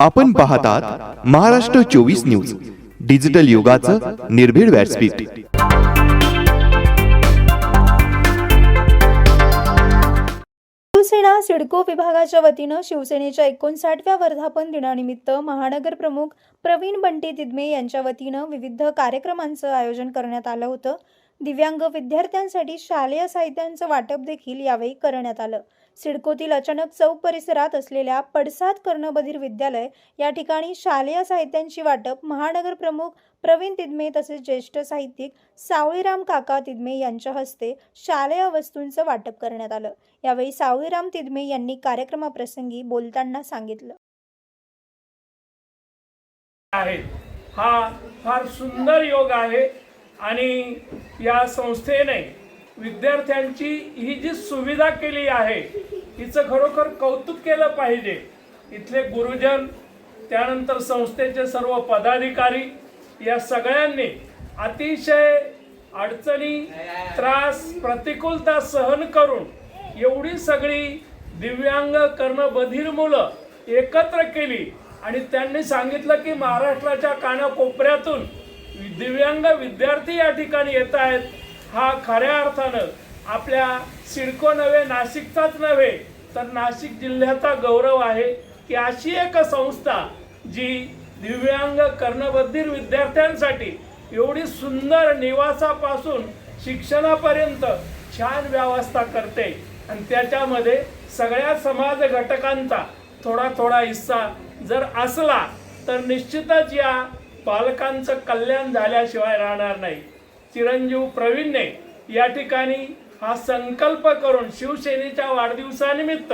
आपण पाहतात महाराष्ट्र चोवीस न्यूज डिजिटल युगाचं निर्भीड व्यासपीठ. शिवसेना सिडको विभागाच्या वतीनं शिवसेनेच्या एकोणसाठव्या वर्धापन दिनानिमित्त महानगर प्रमुख प्रवीण बंटी दिदमे यांच्या वतीनं विविध कार्यक्रमांचं आयोजन करण्यात आलं होतं. दिव्यांग विद्यार्थ्यांसाठी शालेय साहित्यांचं वाटप देखील यावेळी करण्यात आलं. सिडकोतील अचानक चौक परिसरात असलेल्या पडसाद कर्णबधीर विद्यालय या ठिकाणी शालेय साहित्यांची वाटप महानगर प्रमुख प्रवीण तिदमे तसेच ज्येष्ठ साहित्यिक सावळीराम काका तिदमे यांच्या हस्ते शालेय वस्तूंचं वाटप करण्यात आलं. यावेळी सावळीराम तिदमे यांनी कार्यक्रमाप्रसंगी बोलताना सांगितलं. हा फार सुंदर योग आहे. आणि या संस्थेने विद्यार्थ्यांची ही जी सुविधा केली आहे हिचं खरोखर कौतुक केलं पाहिजे. इथले गुरुजन त्यानंतर संस्थेचे सर्व पदाधिकारी या सगळ्यांनी अतिशय अडचणी त्रास प्रतिकूलता सहन करून एवढी सगळी दिव्यांग कर्णबधीर मुलं एकत्र केली आणि त्यांनी सांगितलं की महाराष्ट्राच्या कानाकोपऱ्यातून दिव्यांग विद्यार्थी या ठिकाणी येत आहेत. हा खऱ्या अर्थानं आपल्या सिडको नव्हे नाशिकचाच नव्हे तर नाशिक जिल्ह्याचा गौरव आहे की अशी एक संस्था जी दिव्यांग कर्णबधीर विद्यार्थ्यांसाठी एवढी सुंदर निवासापासून शिक्षणापर्यंत छान व्यवस्था करते. आणि त्याच्यामध्ये सगळ्या समाज घटकांचा थोडा थोडा हिस्सा जर असला तर निश्चितच या पालकांचं कल्याण झाल्याशिवाय राहणार नाही. चिरंजीव प्रवीणने या ठिकाणी हा संकल्प करून शिवसेनेच्या वाढदिवसानिमित्त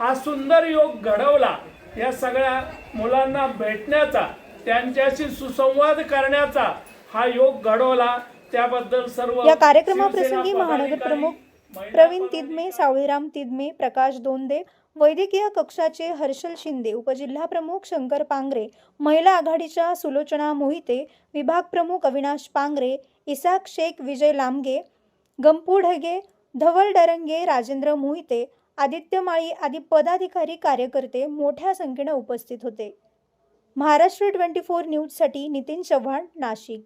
हा सुंदर योग घडवला. या सगळ्या मुलांना भेटण्याचा त्यांच्याशी सुसंवाद करण्याचा हा योग घडवला. त्याबद्दल सर्व या कार्यक्रमाप्रसंगी महानगर प्रमुख प्रवीण तिदमे सावळीराम तिदमे प्रकाश दोंदे वैद्यकीय कक्षाचे हर्षल शिंदे उपजिल्हा प्रमुख शंकर पांगरे महिला आघाडीच्या सुलोचना मोहिते विभाग प्रमुख अविनाश पांगरे इसाक शेख विजय लांबगे गंपू ढगे धवल डरंगे राजेंद्र मोहिते आदित्य माळी आदी पदाधिकारी कार्यकर्ते मोठ्या संख्येनं उपस्थित होते. महाराष्ट्र ट्वेंटी फोर न्यूजसाठी नितीन चव्हाण नाशिक.